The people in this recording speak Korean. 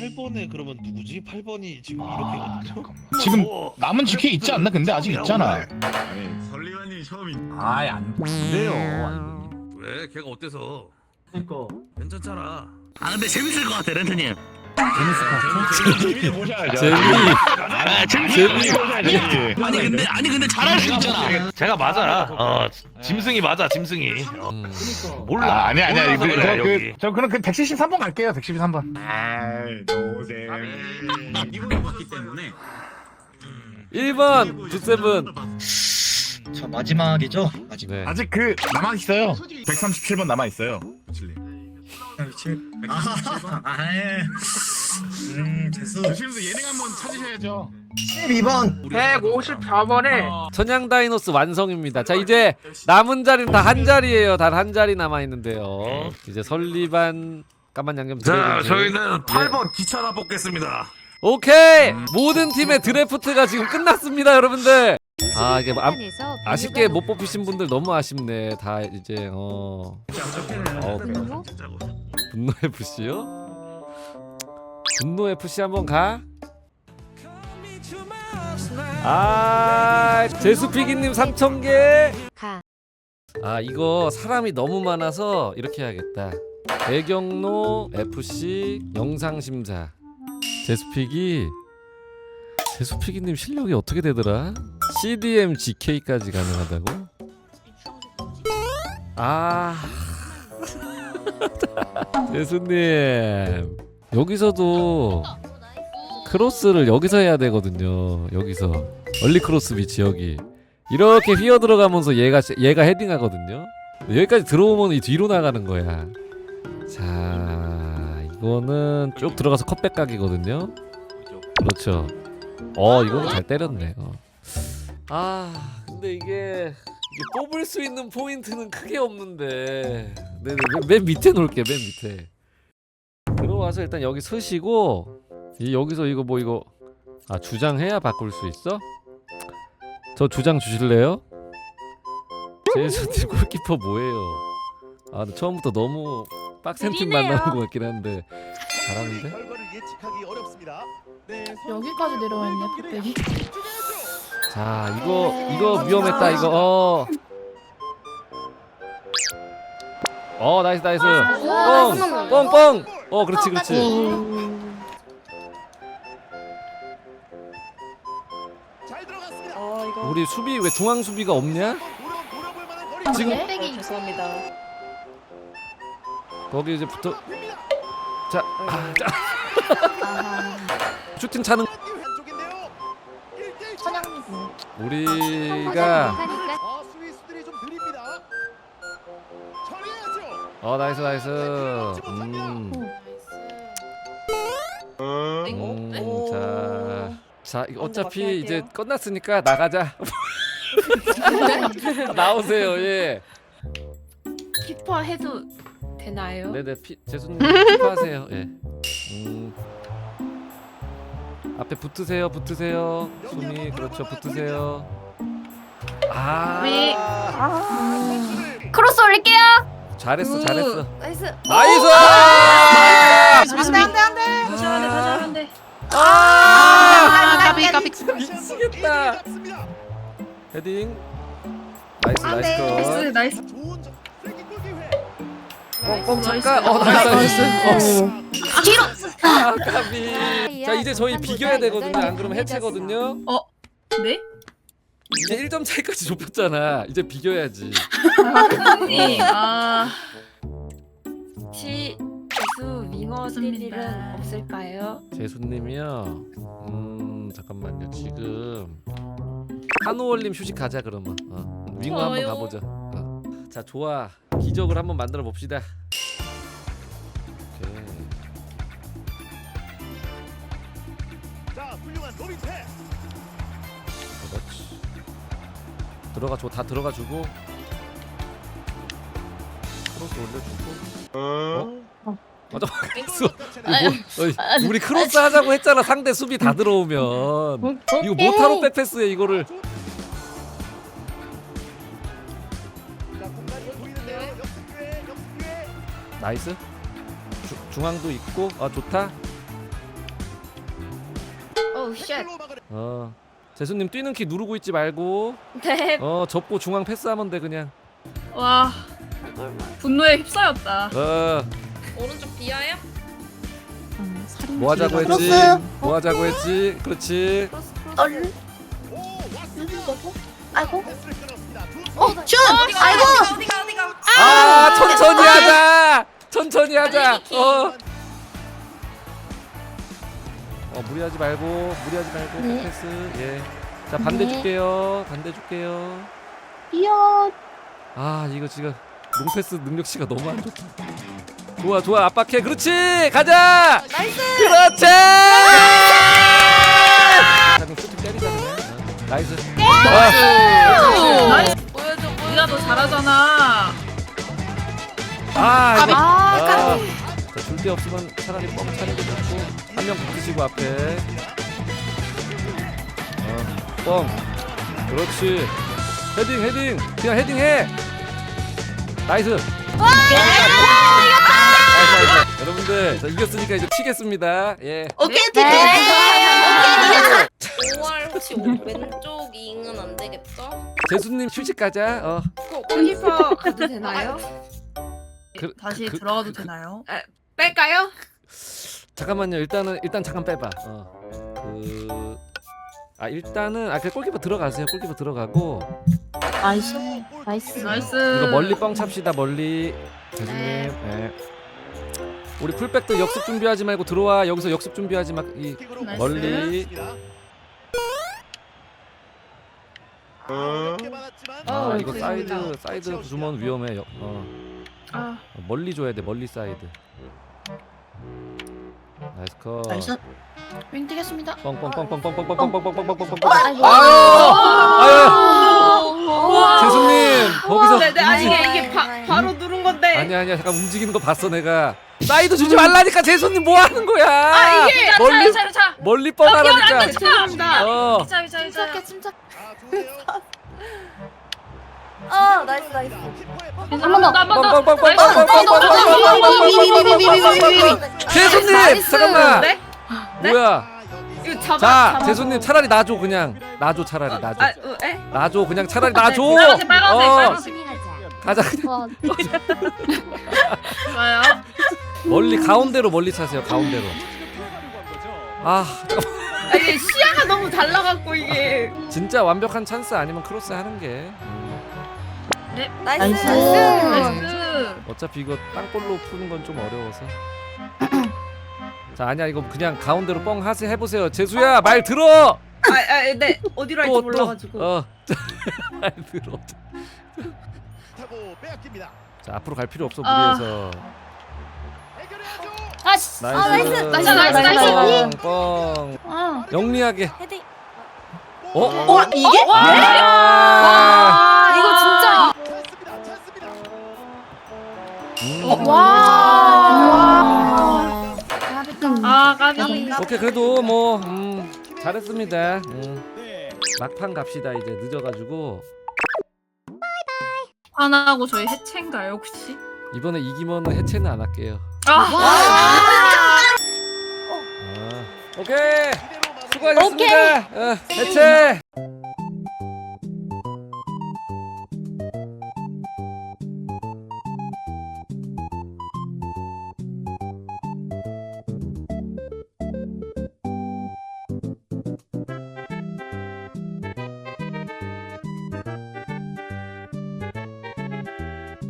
8번에 그러면 누구지? 8번이 지금 아, 이렇게거든요. 잠깐만. 지금 남은 GK 있지 않나? 근데 아직 있잖아. 설리관님 처음이 아이 안 돼요. 왜? 걔가 어때서? 그니까 괜찮잖아. 아 근데 재밌을 것 같아 렌트님 재미 아 재미 아니 근데 아니 근데 잘할 수 있잖아 제가 맞아. 어, 짐승이 맞아, 짐승이. 어, 몰라. 아, 아니 아니 아니. 몰라서 그, 그래, 저, 그, 여기. 저 그럼 그 173번 갈게요. 173번. 아이 노잼 이분이 봤기 때문에 1번 두세븐 저 마지막이죠? 마지막 네. 아직 그 남아 있어요. 137번 남아 있어요. 아, 아예 음 재수 조심해서 예능 한번 찾으셔야죠. 12번 154번에 천양 다이노스 완성입니다. 자 이제 남은 자리는 다 한 자리예요. 단 한 자리 남아 있는데요. 이제 설리반 까만 양념 자, 드래곤즈. 저희는 8번 기차나 뽑겠습니다. 오케이 모든 팀의 드래프트가 지금 끝났습니다, 여러분들. 아 이게 아, 아쉽게 못 뽑히신 분들 너무 아쉽네. 다 이제 어, 어 분노? 분노 FC요? 분노 FC 한번 가. 아 제수피기님 3천 개. 가. 아 이거 사람이 너무 많아서 이렇게 해야겠다 배경로 FC 영상 심사 제수픽이 제수픽이님 실력이 어떻게 되더라? CDM GK까지 가능하다고? 아 제수님 여기서도 크로스를 여기서 해야 되거든요 여기서 얼리 크로스 위치 여기 이렇게 휘어 들어가면서 얘가 얘가 헤딩하거든요. 여기까지 들어오면 이 뒤로 나가는 거야. 자, 이거는 쭉 들어가서 컷백 각이거든요. 그렇죠. 어, 이거는 잘 때렸네. 어. 아, 근데 이게, 뽑을 수 있는 포인트는 크게 없는데. 네네, 맨, 맨 밑에 놓을게, 맨 밑에. 들어와서 일단 여기 서시고, 이 여기서 이거 뭐 이거, 아 주장해야 바꿀 수 있어? 저 주장 주실래요? 제이슨팀 골키퍼 뭐예요? 아 처음부터 너무 빡센 팀 느리네요. 만나는 것 같긴 한데 잘하는데? 결과를 예측하기 어렵습니다. 네, 여기까지 내려와 있네 풋백이 자 이거 이거 위험했다 이거 어. 어 나이스 나이스 뻥 뻥 뻥 어 그렇지 그렇지 잘 들어갔습니다. 우리 수비 왜 중앙 수비가 없냐? 노려 노려볼 만한 거리. 지금 흑백이 죄송합니다. 거기 이제 붙어 자, 아, 자 아하. 슈팅 차는 한쪽인데요. 1대1 천양님. 우리가 어 나이스 나이스 음. 음, 자, 자 이거 어차피 이제 끝났으니까 나가자. 나오세요, 예. 키퍼 해도 되나요? 네네, 피, 재수님 피파하세요, 예. 음. 앞에 붙으세요, 붙으세요. 수미, 그렇죠, 붙으세요. 아, 위. 크로스 올릴게요. 잘했어, 잘했어. 나이스. 나이스! 안돼 안돼 안돼 다시 안돼 다시 안돼 아! 까비 까비 미치겠다. 헤딩. 나이스, 나이스 컷. 나이스 좋은 점. 프리킥 기회. 뻥뻥 나이스. 잠깐. 어, 나이스, 나이스. 어. 뒤로. 아, 까비. 자, 이제 저희 비교해야 되거든요. 안 그러면 해체거든요. 네? 이제 1점 차이까지 좁혔잖아. 이제 비교해야지. 네. 아 혹시 교수 윙어 뛸 일은 없을까요? 제수님이요. 음 잠깐만요. 지금 한우월님 휴식 가자 그러면. 어. 윙어 한번. 가보자. 어. 자 좋아. 기적을 한번 만들어 봅시다. 들어가 줘. 다 들어가 주고. 크로스 올려주고. 어? 맞아. 크로스. 이거 뭐, 어이, 우리 크로스 하자고 했잖아. 상대 수비 다 들어오면. 이거 모타로 백패스에 이거를. 나이스 주, 중앙도 있고 아 좋다 오우 쉣. 어 재수님 뛰는 키 누르고 있지 말고 네. 어 접고 중앙 패스하면 돼 그냥 와 분노에 휩싸였다. 어 오른쪽 비어요? 뭐 하자고 했지 크로스. 뭐 하자고 했지 그렇지 얼. 아이고. 어, 슛! 아이고! 어디가 어디가. 아 천천히 하자 천천히 하자 어. 어 무리하지 말고 무리하지 말고 네. 패스. 예 자 반대 네. 줄게요. 반대 줄게요. 이야. 아 이거 지금 롱패스 능력치가 너무 안 좋다. 좋아 좋아. 압박해. 그렇지. 가자. 나이스. 그렇지. 방금 슈팅 때리자. 그냥 어, 나이스. 어. 나이스. 보여줘 보여줘. 네가 더 잘하잖아. 아, 이거- 아, 아, 자, 줄데 없으면 차라리 뻥 차는 게 좋고 한 명 붙으시고 앞에. 어, 뻥. 그렇지. 헤딩 헤딩. 그냥 헤딩 해. 나이스. 나이스, 나이스. 여러분들 자, 이겼으니까 이제 튀겠습니다. 예. 오케이, 네. 5월 혹시 오- 왼쪽 잉은 안 되겠죠? 재수님 휴식 가자. 어. 그 골키퍼 가도 되나요? 그, 다시 그, 그, 들어가도 되나요? 뺄까요? 잠깐만요 일단은 일단 잠깐 빼봐 어 그 아 일단은 아그 골키퍼 들어가세요 골키퍼 들어가고 나이스. 나이스. 나이스. 이거 멀리 뻥 찹시다 멀리 재수님 네. 우리 풀백도 역습 준비하지 말고 들어와 여기서 역습 준비하지 막이 나이스. 멀리 어. 아 어, 이거 사이드. 사이드 주면 위험해 여- 어 아, 멀리 줘야 돼 멀리 사이드 나이스 컷 나이스. 윙 뛰겠습니다. 뻥뻥뻥뻥뻥뻥뻥뻥뻥뻥뻥뻥뻥뻥뻥뻥 아이고. 아유 아유 재수님 거기서 네, 네, 아니 움직- 이게 바, 바로 누른 건데. 아니야 아니야 잠깐 움직이는 거 봤어 내가 사이드 주지 말라니까 재수님 뭐 하는 거야 아, 이게 멀리 차, 차, 차. 멀리 뻥하라니까 아, 죄송합니다. 어 괜찮아, 괜찮아, 괜찮아. 침착해 침착. 어 나이스 나이스. 한 번 더, 한번 더. 뻥뻥뻥뻥뻥뻥뻥뻥뻥뻥 재수님 잠깐만. 네? 뭐야? 이거 잡아. 자, 재수님 차라리 놔줘 그냥. 놔줘 차라리 놔줘. 아, 어, 에? 놔줘 그냥 차라리 놔줘. 빨간색, 어, 가자. 그냥. 좋아요. 멀리 가운데로 멀리 차세요 가운데로. 아 이게 시야가 너무 달라갖고 이게. 진짜 완벽한 찬스 아니면 크로스 하는 게. 나이스. 나이스. 나이스. 어차피 이거 땅볼로 푸는 건 좀 어려워서 자 아니야 이거 그냥 가운데로 뻥 하세 해보세요 재수야 말 들어 아, 아, 네. 어디로 할지 몰라가지고. 어말 들어 자 앞으로 갈 필요 없어 아. 무리해서 아씨. 나이스 아, 나이스, 나이스, 나이스, 나이스. 뻥 뻥 아. 영리하게 헤딩. 어? 어, 이게? 아, 아 와. 아, 까비. 오케이 그래도 뭐 음, 잘했습니다 음. 막판 갑시다 이제 늦어가지고 하나하고 저희 해체인가요 혹시? 이번에 이기면은 해체는 안 할게요 아. 아, 오케이 수고하셨습니다 어, 해체